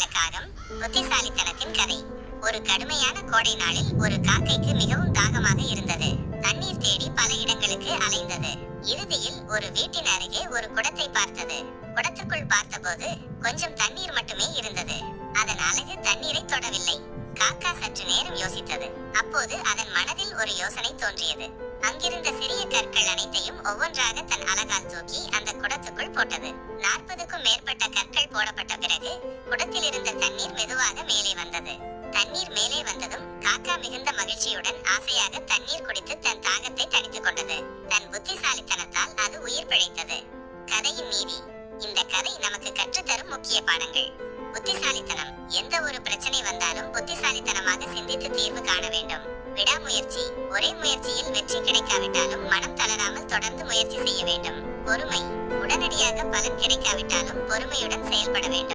உள்ள காகம் புத்திசாலித்தனத்தின் கதை. ஒரு கடுமையான கோடை நாளில் ஒரு காக்கைக்கு மிகவும் தாகமாக இருந்தது. தண்ணீர் தேடி பல இடங்களுக்கு அலைந்தது. இறுதியில் ஒரு வீட்டின் அருகே ஒரு குடத்தை பார்த்தது. குடத்துக்குள் பார்த்தபோது கொஞ்சம் தண்ணீர் மட்டுமே இருந்தது. அதன் அழகு தண்ணீரை தொடவில்லை. காக்கா சற்று நேரம் யோசித்தது. அப்போது அதன் மனதில் ஒரு யோசனை தோன்றியது. அங்கிருந்த சிறிய கற்கள் அனைத்தையும் ஒவ்வொன்றாக தன் அழகால் தூக்கி அந்த குடத்தை போட்டது. நாற்பதுக்கும் மேற்பட்ட கற்கள் போடப்பட்ட பிறகு குடத்தில் இருந்த தண்ணீர் மெதுவாக மேலே வந்தது. தண்ணீர் மேலே வந்ததும் காக்கா மிகுந்த மகிழ்ச்சியுடன் ஆசையாக தண்ணீர் குடித்து தன் தாகத்தை தணித்துக் கொண்டது. தன் புத்திசாலித்தனத்தால் அது உயிர் பிழைத்தது. கதையின் நீதி இந்த கதை நமக்கு கற்றுத்தரும் முக்கிய பாடங்கள். புத்திசாலித்தனம். எந்த ஒரு பிரச்சனை வந்தாலும் புத்திசாலித்தனமாக சிந்தித்து தீர்வு காண வேண்டும். விடாமுயற்சி. ஒரே முயற்சியில் வெற்றி கிடைக்காவிட்டாலும் மனம் தளராமல் தொடர்ந்து முயற்சி செய்ய வேண்டும். பொறுமை. உடனடியாக பலன் கிடைக்காவிட்டாலும் பொறுமையுடன் செயல்பட வேண்டும்.